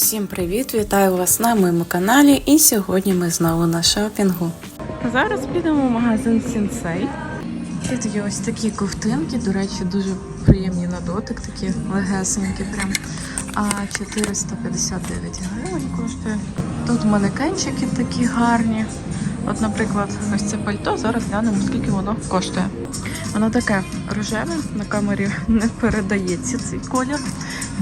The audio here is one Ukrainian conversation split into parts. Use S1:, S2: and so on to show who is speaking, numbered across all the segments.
S1: Всім привіт! Вітаю вас на моєму каналі. І сьогодні ми знову на шопінгу. Зараз підемо в магазин Сінсей. Тут є ось такі ковтинки, до речі, дуже приємні на дотик, такі легесенькі прям. А 459 гривень коштує. Тут манекенчики такі гарні. От, наприклад, ось це пальто. Зараз глянемо, скільки воно коштує. Воно таке рожеве, на камері не передається цей колір.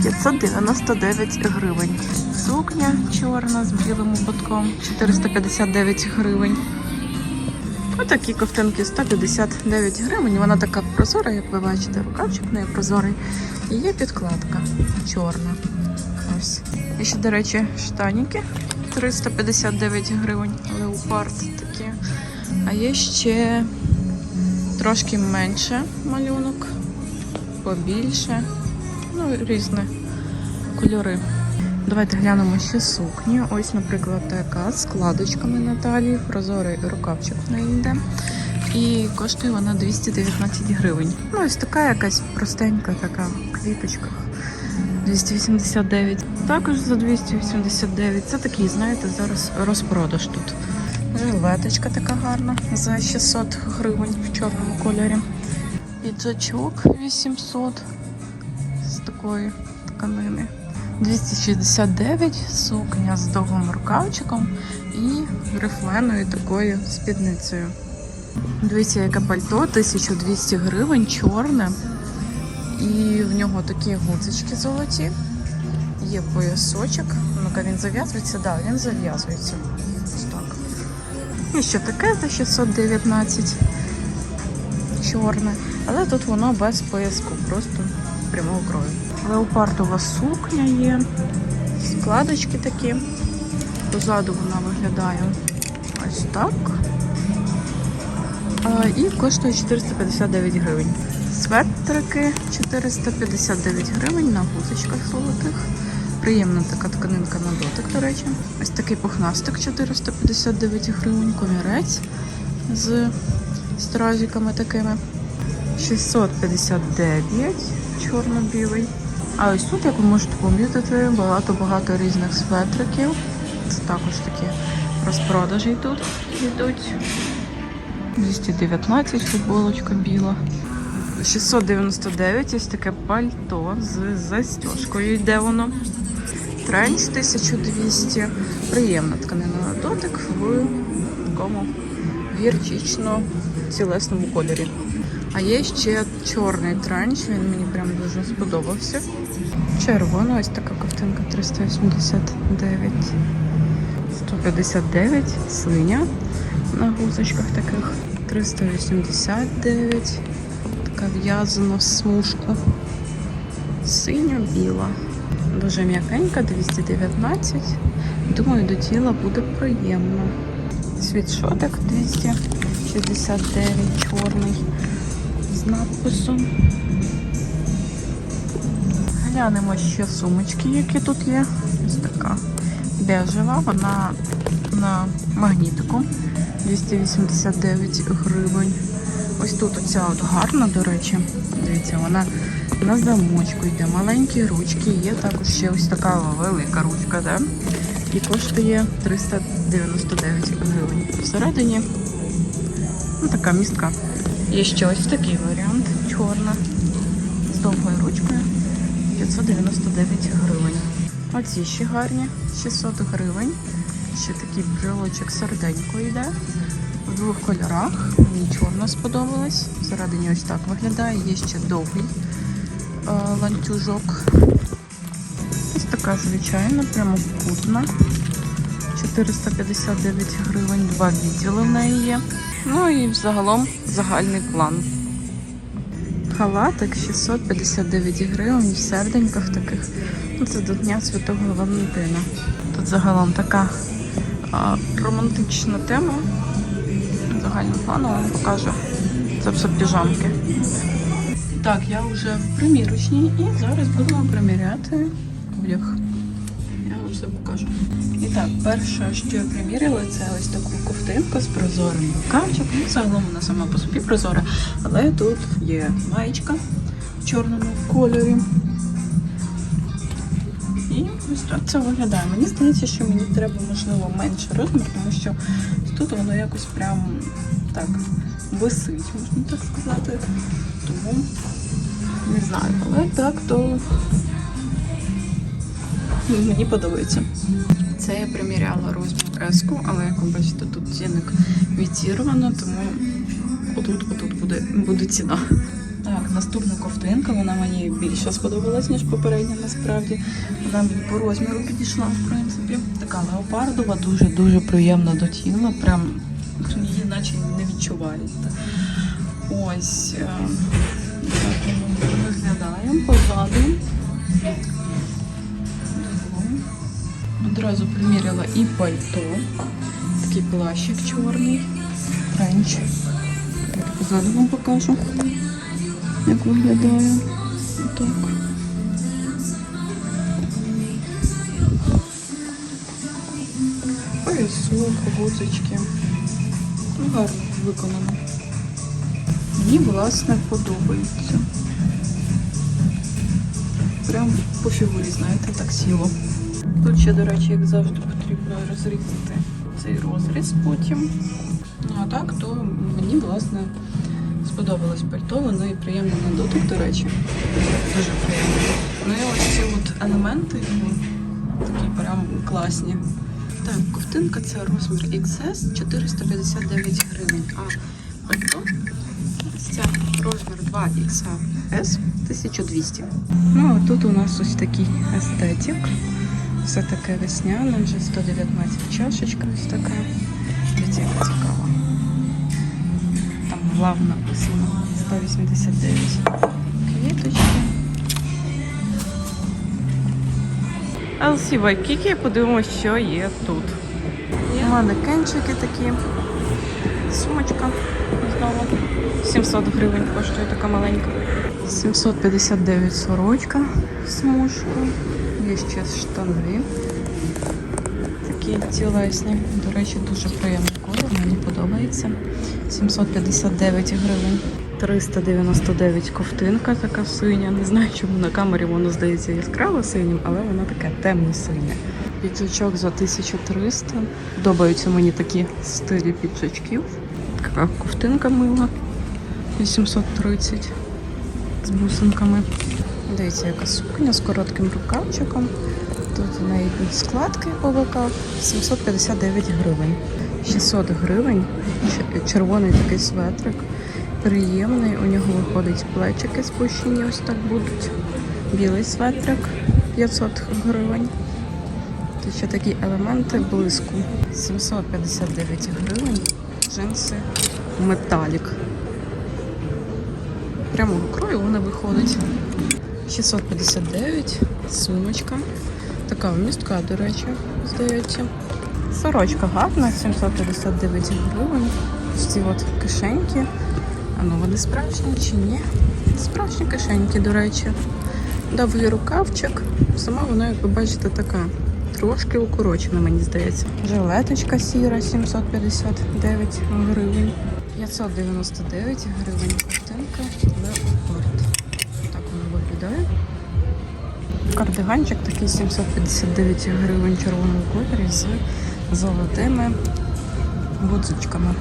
S1: 599 гривень. Сукня чорна з білим ободком 459 гривень. Отакі ковтинки 159 гривень. Вона така прозора, як ви бачите, рукавчик в неї прозорий. І є підкладка чорна. Ось. І ще, до речі, штаніки 359 гривень. Леопард такі. А є ще трошки менше малюнок, побільше. Ну, різні кольори. Давайте глянемо ще сукні. Ось, наприклад, така з складочками на талії, прозорий рукавчик в неї йде. І коштує вона 219 гривень. Ну, ось така якась простенька, така в квіточках. 289. Також за 289. Це такий, знаєте, зараз розпродаж тут. Жилеточка така гарна за 600 гривень в чорному кольорі. Піджачок 800 з такої тканини. 269 сукня з довгим рукавчиком і рифленою такою спідницею. Дивіться, яке пальто, 1200 гривень, чорне. І в нього такі гудзички золоті. Є поясочок. Ну-ка він зав'язується? Так, да, він зав'язується. Ось так. І ще таке за 619 чорне. Але тут воно без пояску, просто прямого крою. Леопардова сукня є, складочки такі. Позаду вона виглядає ось так. І коштує 459 гривень. Светрики 459 гривень на гузочках золотих. Приємна така тканинка на дотик, до речі. Ось такий пухнастик 459 гривень, комірець з стразиками такими. 659 чорно-білий. А ось тут, як ви можете помітити, багато-багато різних светриків. Це також такі розпродажі тут йдуть. 219 футболочка біла. 699 ось таке пальто з застіжкою. Йде воно. Тренч 1200. Приємна тканина на дотик в такому гірчично-цілесному кольорі. А є ще чорний транч, він мені прям дуже сподобався. Червона, ось така ковтинка 389. 159, синя на гузочках таких. 389. Така в'язана в смужку. Синя-біла. Дуже м'якенька, 219. Думаю, до тіла буде приємно. Світшотик 269, чорний з надписом. Глянемо ще сумочки, які тут є. Ось така бежева, вона на магнітику 289 гривень. Ось тут оця от гарна, до речі. Дивіться, вона на замочку йде. Маленькі ручки, є також ще ось така велика ручка, да? і коштує 399 гривень. Всередині ну, така містка. Є ще ось такий варіант, чорна, з довгою ручкою, 599 гривень. Оці ще гарні, 600 гривень. Ще такий брелочок серденько йде. Двох кольорах. Мені чорна сподобалась. Всередині ось так виглядає. Є ще довгий е, ланцюжок. Ось така звичайна, прямокутна. 459 гривень, два відділи в неї є. Ну і загалом загальний план. Халатик 659 гривень в серденьках таких. Ну, Це до Дня Святого Валентина. Тут загалом така а, романтична тема. Загальним планом вам покажу. Це все піжамки. Так, я вже в примірочній і зараз будемо приміряти одяг. Я вам все покажу. І так, перше, що я приміряла, це ось таку ковтинку з прозорим рукавчиком. Ну, загалом вона сама по собі прозора, але тут є маєчка в чорному кольорі. І Ось так це виглядає. Мені здається, що мені треба, можливо, менше розмір, тому що тут воно якось прям так висить, можна так сказати. Тому не знаю, але так то мені подобається. Це я приміряла розмір еску, але як ви бачите, тут цінник відірвано, тому отут, отут буде, буде ціна. Так, наступна ковтинка, вона мені більше сподобалась, ніж попередня, насправді. Вона мені по розміру підійшла, в принципі. Така леопардова, дуже-дуже приємна до тіла. Прям її наче не відчуваєте. Ось е, так воно виглядає позаду. Одразу приміряла і пальто. Такий плащик чорний. Френч. Позаду вам покажу як виглядає. Отак. Поясок, гудзички. Ну, гарно виконано. Мені, власне, подобається. Прям по фігурі, знаєте, так сіло. Тут ще, до речі, як завжди, потрібно розрізати цей розріз потім. Ну а так, то мені, власне, сподобалось пальто, воно і приємно на дотик, до речі. Дуже приємно. Ну і ось ці от елементи ну, такі прям класні. Так, ковтинка це розмір XS 459 гривень. А пальто ця розмір 2XS 1200. Ну а тут у нас ось такий естетик. Все таке весняне, вже 119 чашечка ось така. Дивіться, яка цікава. Глав написано 189 квіточки. LC Waikiki, подивимося, що є тут. Манекенчики такі. Сумочка знову. 700 гривень коштує така маленька. 759 сорочка смужка. Є ще штани. Такі тілесні. До речі, дуже приємний колір, мені подобається. 759 гривень. 399 ковтинка така синя. Не знаю, чому на камері воно здається яскраво синім, але вона така темно-синя. Піджачок за 1300. Подобаються мені такі стилі піджачків. Така ковтинка мила. 830 з бусинками. Дивіться, яка сукня з коротким рукавчиком. Тут у неї йдуть складки боках. 759 гривень. 600 гривень. Червоний такий светрик. Приємний. У нього виходить плечики спущені, ось так будуть. Білий светрик 500 гривень. Тут ще такі елементи блиску. 759 гривень. Джинси металік. Прямого крою вона виходить. 659, сумочка. Така вмістка, до речі, здається. Сорочка гарна, 759 гривень. Ці от кишеньки. А ну вони справжні чи ні? Справжні кишеньки, до речі. Довгий рукавчик. Сама вона, як ви бачите, така. Трошки укорочена, мені здається. Жилеточка сіра 759 гривень. 599 гривень картинка. Кардиганчик такий 759 гривень червоному кольорі з золотими гудзичками.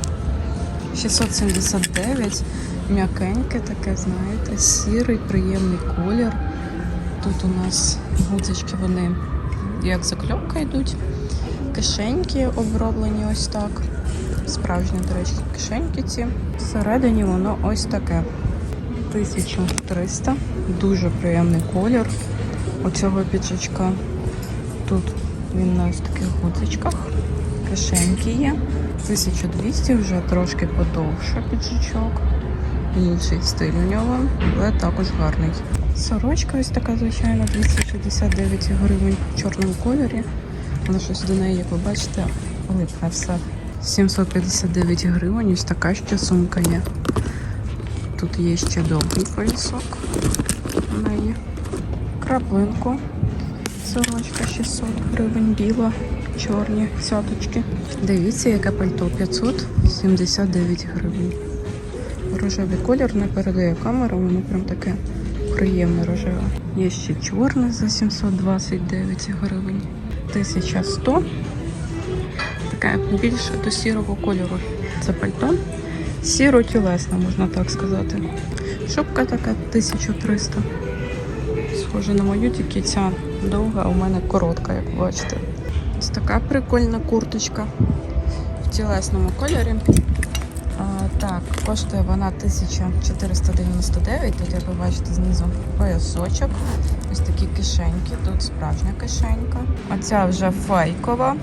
S1: 679 м'якеньке таке, знаєте, сірий, приємний колір. Тут у нас гудзички, вони як закльопка йдуть. Кишеньки оброблені ось так. Справжні, до речі, кишеньки ці. Всередині воно ось таке. 1300. Дуже приємний колір у цього піджачка. Тут він на ось таких гудзичках. Кишеньки є. 1200 вже трошки подовше піджачок. Інший стиль у нього, але також гарний. Сорочка ось така, звичайно, 269 гривень в чорному кольорі. Але щось до неї, як ви бачите, липне все. 759 гривень, ось така ще сумка є. Тут є ще довгий поясок. Краплинку. Сорочка 600 гривень, біла, чорні цяточки. Дивіться, яке пальто 579 гривень. Рожевий колір не передає камера, воно прям таке приємна рожева. Є ще чорна за 729 гривень. 1100. Така більше до сірого кольору. Це пальто. Сіро-тілесна, можна так сказати. Шубка така 1300. Схожа на мою, тільки ця довга, а у мене коротка, як бачите. Ось така прикольна курточка в тілесному кольорі. А, так, коштує вона 1499. Тут, як ви бачите, знизу поясочок. Ось такі кишеньки. Тут справжня кишенька. Оця вже фейкова.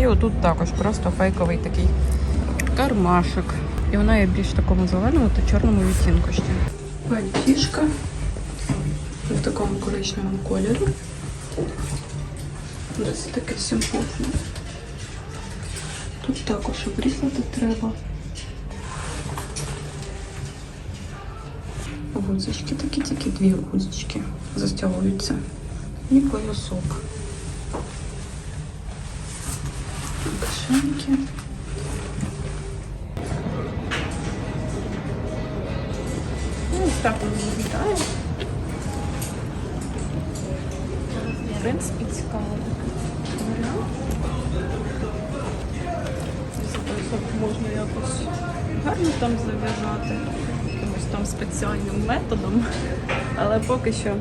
S1: І отут також просто фейковий такий кармашик. І вона є більш такому зеленому та чорному відтінку ще. Пальтішка в такому коричневому кольорі. Досить таке симпотне. Тут також обрізати треба. Гузочки такі, тільки дві гузочки застягуються. І поясок. Кишеньки. Ну, так воно виглядає. В принципі, цікаво. Варіант. Можна якось гарно там зав'язати. Якимось там спеціальним методом. Але поки що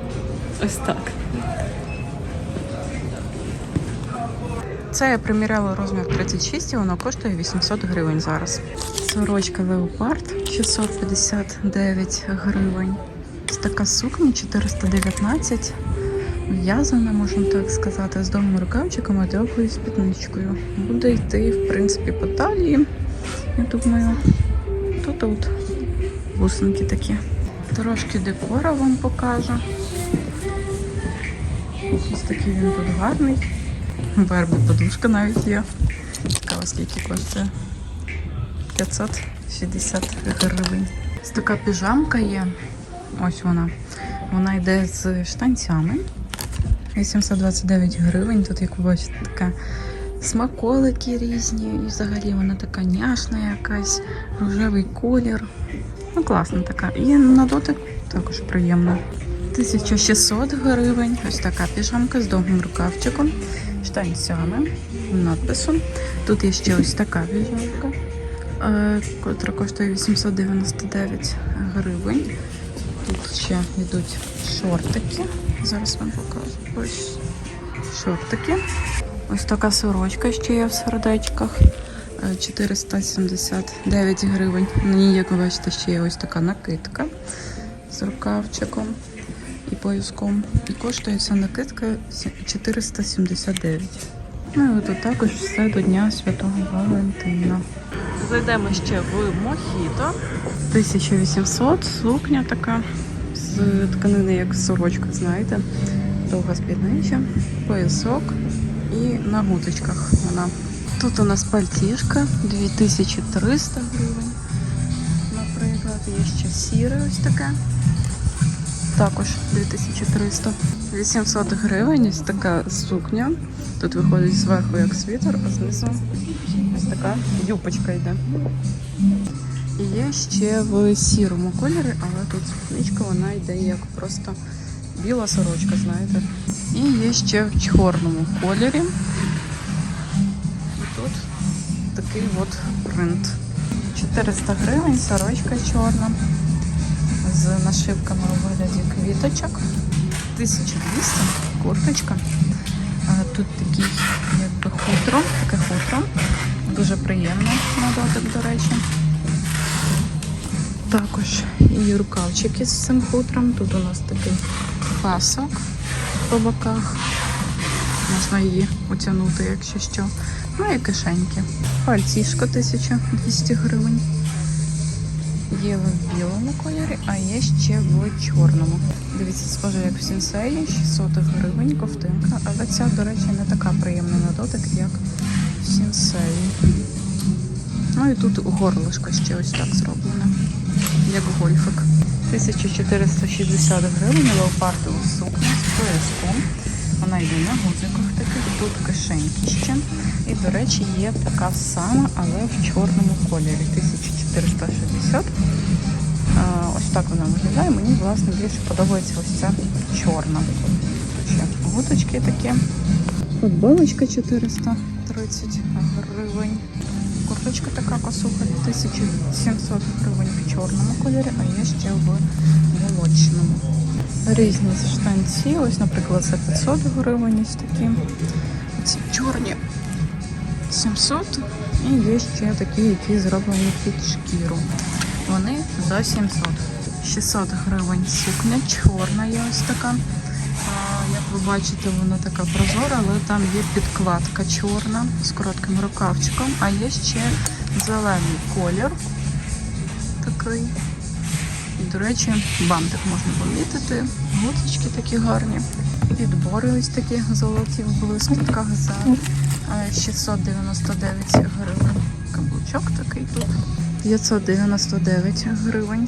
S1: ось так. Це я приміряла розмір 36 і воно коштує 800 гривень зараз. Сорочка Leopard 659 гривень. Ось така сукня 419. В'язана, можна так сказати, з довгими рукавчиками та довгою спідничкою. Буде йти, в принципі, по талії. Я думаю, тут от бусинки такі. Трошки декора вам покажу. Ось такий він тут гарний. Барбі подушка навіть є. Цікаво, скільки коштує. 560 гривень. Ось така піжамка є. Ось вона. Вона йде з штанцями. 829 гривень. Тут, як ви бачите, така смаколики різні. І взагалі вона така няшна якась, рожевий колір. Ну, класна така. І на дотик також приємно. 1600 гривень. Ось така піжамка з довгим рукавчиком, штанцями, надписом. Тут є ще ось така піжамка, е, котра коштує 899 гривень. Тут ще йдуть шортики. Зараз вам покажу. Ось шортики. Ось така сорочка ще є в сердечках. Е, 479 гривень. На ній, як ви бачите, ще є ось така накидка з рукавчиком і пояском. І коштує ця накидка сі- 479. Ну і тут також все до Дня Святого Валентина. Зайдемо ще в Мохіто. 1800, сукня така з тканини, як сорочка, знаєте. Довга спідниця, поясок і на гудочках вона. Тут у нас пальтішка 2300 гривень. Наприклад, є ще сіре ось таке. Також 2300. 800 гривень, ось така сукня. Тут виходить зверху як світер, а знизу ось така юбочка йде. Є ще в сірому кольорі, але тут спідничка вона йде як просто біла сорочка, знаєте. І є ще в чорному кольорі. І тут такий от принт. 400 гривень, сорочка чорна з нашивками у вигляді квіточок. 1200 курточка. Тут такий якби хутро, таке хутро. Дуже приємно на дотик, до речі. Також і рукавчики з цим хутром. Тут у нас такий пасок по боках. Можна її утягнути, якщо що. Ну і кишеньки. Пальтішко 1200 гривень. Є в білому кольорі, а є ще в чорному. Дивіться, схоже, як в сінсеї, 600 гривень ковтинка, але ця, до речі, не така приємна на дотик, як в сінсеї. Ну і тут горлишко ще ось так зроблене, як гольфик. 1460 гривень леопардову сукню з пояском. Вона йде на гудзиках таких, тут кишеньки ще. І, до речі, є така сама, але в чорному кольорі. 1460. Ось так вона виглядає. Мені, власне, більше подобається ось ця чорна. Ще гуточки такі. Футболочка 430 гривень. Курточка така косуха 1700 гривень в чорному кольорі, а є ще в молочному. Різні штанці, ось, наприклад, за 500 гривень ось такі. Ці чорні 700. І є ще такі, які зроблені під шкіру. Вони за 700. 600 гривень сукня, чорна є ось така. Як ви бачите, вона така прозора, але там є підкладка чорна з коротким рукавчиком, а є ще зелений колір. Такий. І, до речі, бантик можна помітити. Гудзички такі гарні. Підбори ось такі золоті в блискітках за е, 699 гривень. Каблучок такий тут. 599 гривень.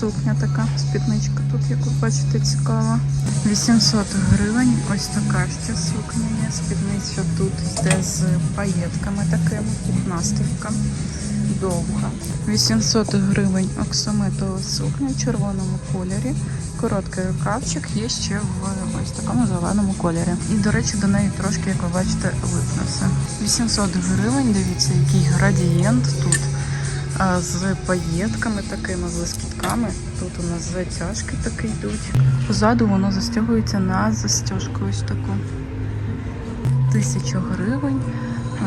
S1: Сукня така, спідничка тут, як ви бачите, цікава. 800 гривень. Ось така ще сукня є. Спідниця тут йде з паєтками такими, тут настивка довга. 800 гривень оксамитова сукня в червоному кольорі. Короткий рукавчик є ще в ось такому зеленому кольорі. І, до речі, до неї трошки, як ви бачите, видно 800 гривень, дивіться, який градієнт тут. З паєтками такими, з лискітками. Тут у нас затяжки такі йдуть. Позаду воно застягується на застяжку ось таку. Тисяча гривень.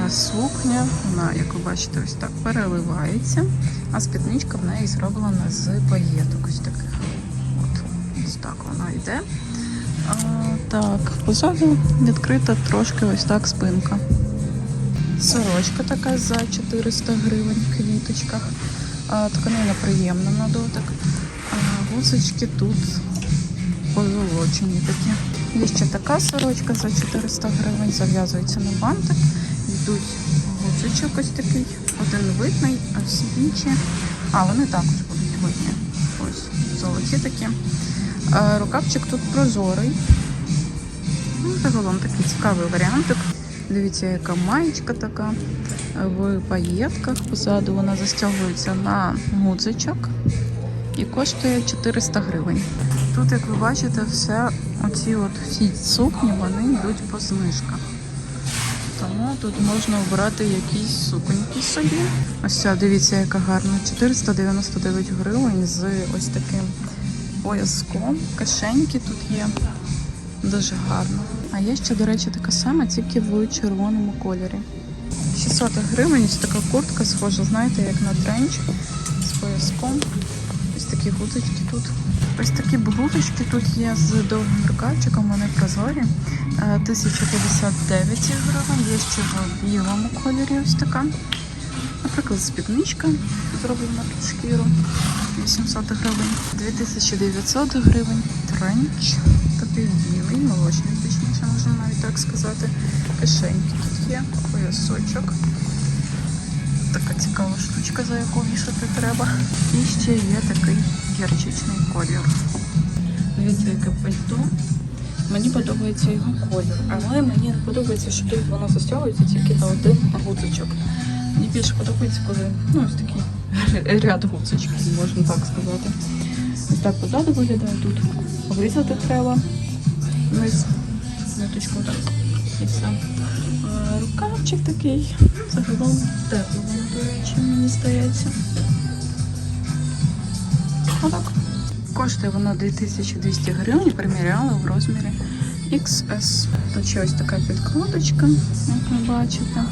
S1: Сукня, вона, як ви бачите, ось так переливається, а спідничка в неї зроблена з паєток ось таких. От, ось так вона йде. А, так, позаду відкрита трошки ось так спинка. Сорочка така за 400 гривень в квіточках. Тканина приємна на дотик. А, гузочки тут позолочені такі. Є ще така сорочка за 400 гривень, зав'язується на бантик. Йдуть гузичок ось такий. Один видний, а всі інші. А, вони також будуть видні. Ось золоті такі. Рукавчик тут прозорий. Ну, загалом такий цікавий варіантик. Дивіться, яка маєчка така в паєтках. Позаду вона застягується на гудзичок і коштує 400 гривень. Тут, як ви бачите, все оці от всі сукні вони йдуть по знижках. Тому тут можна обрати якісь суконьки собі. Ось ця, дивіться, яка гарна. 499 гривень з ось таким пояском. Кишеньки тут є. Дуже гарно. Є ще, до речі, така сама, тільки в червоному кольорі. 600 гривень, ось така куртка схожа, знаєте, як на тренч з пояском. Ось такі гудочки тут. Ось такі блузочки тут є з довгим рукавчиком, вони прозорі. Е, 1059 гривень, є ще в білому кольорі ось така. Наприклад, спідничка зроблена під шкіру. 800 гривень. 2900 гривень. Тренч. Такий білий, молочний, так сказати. Кишеньки тут є, поясочок. Така цікава штучка, за яку вішати треба. І ще є такий гірчичний колір. Дивіться, яке пальто. Мені подобається його колір, але мені не подобається, що тут воно застягується тільки на один гудзичок. Мені більше подобається, коли ну, ось такий ряд гудзичків, можна так сказати. Ось так позаду виглядає тут. Врізати треба. Вниз ниточку так. І все. А, Рукавчик такий. Загалом тепло, воно, до речі, мені здається. Отак. Коштує воно 2200 гривень, приміряла в розмірі XS. Тут ще ось така підкладочка, як ви бачите.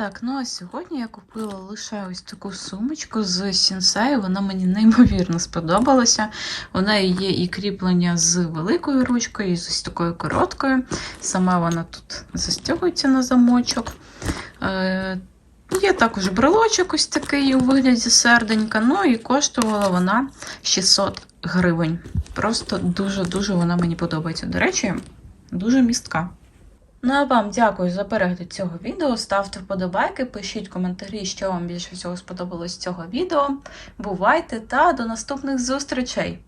S1: Так, ну а сьогодні я купила лише ось таку сумочку з сінсею. Вона мені неймовірно сподобалася. Вона є і кріплення з великою ручкою, і з ось такою короткою. Сама вона тут застягується на замочок. Е, Є також брелочок ось такий у вигляді серденька. Ну і коштувала вона 600 гривень. Просто дуже-дуже вона мені подобається. До речі, дуже містка. Ну а вам дякую за перегляд цього відео. Ставте вподобайки, пишіть коментарі, що вам більше всього сподобалось цього відео. Бувайте та до наступних зустрічей!